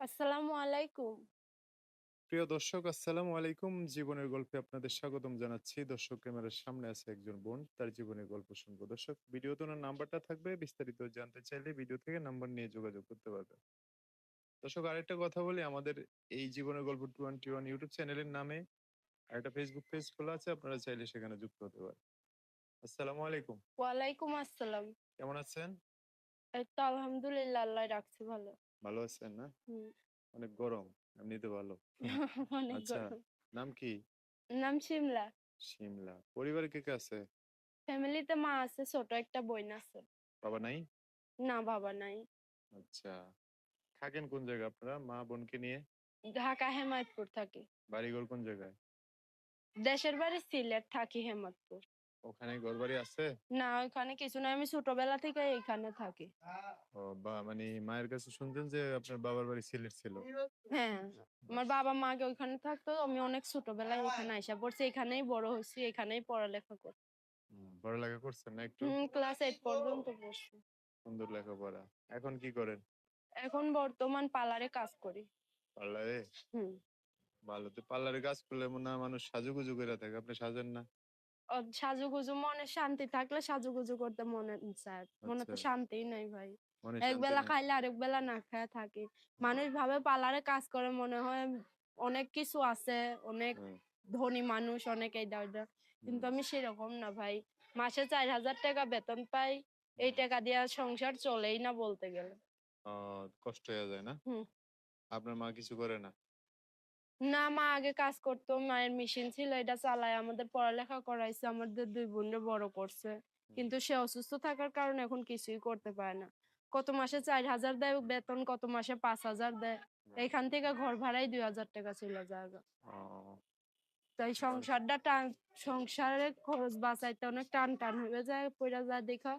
আসসালামু আলাইকুম। প্রিয় দর্শক আসসালামু আলাইকুম। জীবনের গল্পে আপনাদের স্বাগতম জানাচ্ছি। দর্শক ক্যামেরার সামনে আছে একজন বোন তার জীবনের গল্প শুনব। দর্শক ভিডিওতে ওনার নাম্বারটা থাকবে। বিস্তারিত জানতে চাইলে ভিডিও থেকে নাম্বার নিয়ে যোগাযোগ করতে পারবেন। দর্শক আরেকটা কথা বলি। আমাদের এই জীবনের গল্প টোয়েন্টি ওয়ান ইউটিউব চ্যানেলের নামে একটা ফেসবুক পেজ খোলা আছে। আপনারা চাইলে সেখানে যুক্ত হতে পারেন। আসসালামু আলাইকুম। ওয়ালাইকুম আসসালাম। কেমন আছেন? এই তো আলহামদুলিল্লাহ আল্লাহ রাখছে ভালো। ভালো আছেন না অনেক গরম এমনিতে ভালো আচ্ছা নাম কি নাম শিমলা। শিমলা পরিবারে কে কে আছে ফ্যামিলিতে মা আছে, ছোট একটা বোন আছে। বাবা নাই না বাবা নাই। আচ্ছা থাকেন কোন জায়গায় আপনারা মা বোনকে নিয়ে ঢাকা হেমায়তপুর থাকি। বাড়িঘর কোন জায়গায় দেশের বাড়ি সিলেট থাকি হেমায়তপুর। ওখানে ঘর বাড়ি আছে? না ওইখানে কিছু না। আমি ছোটবেলা থেকে এখানে থাকি। ও বা মানে মায়ের কাছে শুনতেন যে আপনার বাবার বাড়ি সিলেট ছিল? হ্যাঁ আমার বাবা মা আগে ওইখানে থাকতো। আমি অনেক ছোটবেলায় এখানে আইসা পড়ছি। এখানেই বড় হয়েছি এখানেই পড়ালেখা করছি। পড়ালেখা করছেন না একটু? ক্লাস এইট পর্যন্ত পড়ছি। সুন্দর লেখাপড়া। এখন কি করেন? এখন বর্তমান পার্লারে কাজ করি। পার্লারে? হুম। ভালো তো পার্লারে কাজ করলে মনে হয় মানুষ সাজুগুজু করে থাকে। আপনি সাজেন না? সাজুগুজু মনে শান্তি থাকলে সাজুগুজু করতে মনে চায় মনে তো আচ্ছা। শান্তিই নাই ভাই। এক বেলা খাইলে আরেক বেলা না খায় থাকি। মানুষ ভাবে পার্লারে কাজ করে মনে হয় অনেক কিছু আছে অনেক ধনী মানুষ অনেক এইটা ওইটা কিন্তু আমি সেরকম না ভাই। মাসে চার হাজার টাকা বেতন পাই এই টাকা দিয়ে সংসার চলেই না বলতে গেলে। কষ্ট হয়ে যায় না। আপনার মা কিছু করে না? না মা আগে কাজ করতো মায়ের মেশিন ছিল এটা চালায় আমাদের পড়ালেখা করাইছে আমাদের দুই বোনের বড় করছে। কিন্তু সে অসুস্থ থাকার কারণে এখন কিছুই করতে পারে না। কত মাসে চার হাজার দেয় বেতন কত মাসে পাঁচ হাজার দেয় এখান থেকে ঘর ভাড়াই দুই হাজার টাকা চলে যায় তাই সংসারটা টান সংসারের খরচ বাঁচাইতে অনেক টান টান হয়ে যায় পড়া যায় দেখা।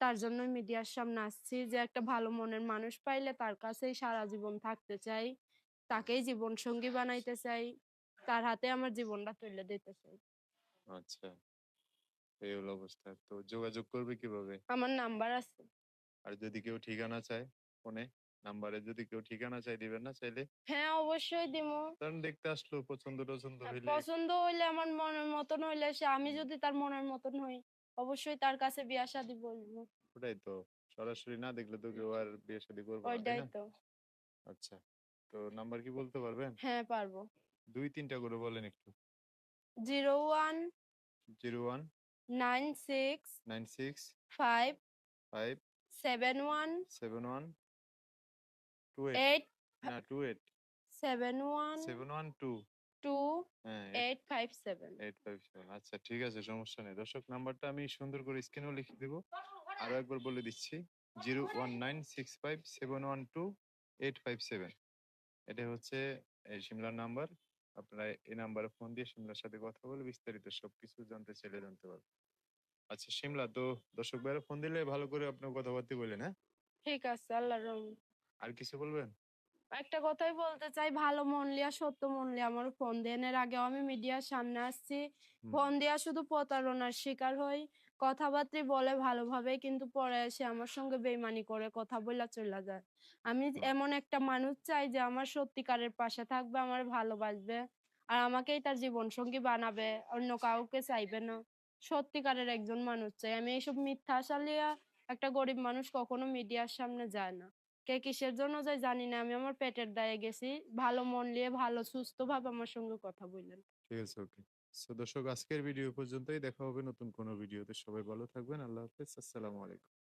তার জন্য মিডিয়ার সামনে আসছি যে একটা ভালো মনের মানুষ পাইলে তার কাছেই সারা জীবন থাকতে চাই। তাকেই জীবন সঙ্গী বানাইতে চাই তার হাতে আমার জীবনটা তুলে দিতে চাই। আচ্ছা এই হলো অবস্থা। তো যোগাযোগ করবে কীভাবে? আমার নাম্বার আছে। আর যদি কেউ ঠিকানা চায় ফোনে নাম্বারে যদি কেউ ঠিকানা চাই দিবেন না চাইলে? হ্যাঁ অবশ্যই দিমু। কারণ দেখতে আসলো পছন্দ টছন্দ আর হইলে। পছন্দ হইলে আমার মনের মতন হইলে সে আমি যদি তার মনের মতন হই অবশ্যই তার কাছে বিয়া শাদি বলব। ওটাই তো সরাসরি না দেখলে তো কেউ আর বিয়ে শাদী করবে না তাই ওইটাই তো। আচ্ছা। তো নাম্বার কি বলতে পারবেন? হ্যাঁ পারব। দুই তিনটা করে বলেন একটু। Zero one zero one nine six nine six five five seven one seven one two eight. না two eight. Seven one seven one two. Two হ্যাঁ eight five seven. Eight five seven. আচ্ছা ঠিক আছে সমস্যা নেই। দর্শক নাম্বারটা আমি সুন্দর করে স্ক্রিনেও লিখে দেবো। আরও একবার বলে দিচ্ছি। Zero one nine six five seven one two eight five seven. এটা হচ্ছে সিমলার নাম্বার। আপনারা এই নাম্বারে ফোন দিয়ে সিমলার সাথে কথা বলে বিস্তারিত সবকিছু জানতে চাইলে জানতে পারবেন। আচ্ছা সিমলা তো দর্শক ভাইরা ফোন দিলে ভালো করে আপনার কথাবার্তা বললেন হ্যাঁ? ঠিক আছে আল্লাহর রহমতে আর কিছু বলবেন? একটা কথাই বলতে চাই ভালো মন লিয়া সত্য মন লিয়া আমার ফোন দেন। এর আগেও আমি মিডিয়ার সামনে আসছি। ফোন দিয়া শুধু প্রতারণার শিকার হই। কথাবার্তা বলে ভালোভাবে কিন্তু পরে এসে আমার সঙ্গে বেইমানি করে কথা বললা চলে যায়। আমি এমন একটা মানুষ চাই যে আমার সত্যিকারের পাশে থাকবে আমার ভালোবাসবে আর আমাকেই তার জীবন সঙ্গী বানাবে অন্য কাউকে চাইবে না। সত্যিকারের একজন মানুষ চাই। আমি এইসব মিথ্যা আশা লিয়া একটা গরিব মানুষ কখনো মিডিয়ার সামনে যায় না। কে কিসের জন্য যায় জানি না। আমি আমার পেটের দায়ে গেছি। ভালো মন নিয়ে, ভালো সুস্থ ভাবে আমার সঙ্গে কথা বললেন। ঠিক আছে ওকে সো দর্শক, আজকের ভিডিও পর্যন্তই। দেখা হবে নতুন কোনো ভিডিওতে। সবাই ভালো থাকবেন। আল্লাহ হাফেজ। আসসালামু আলাইকুম।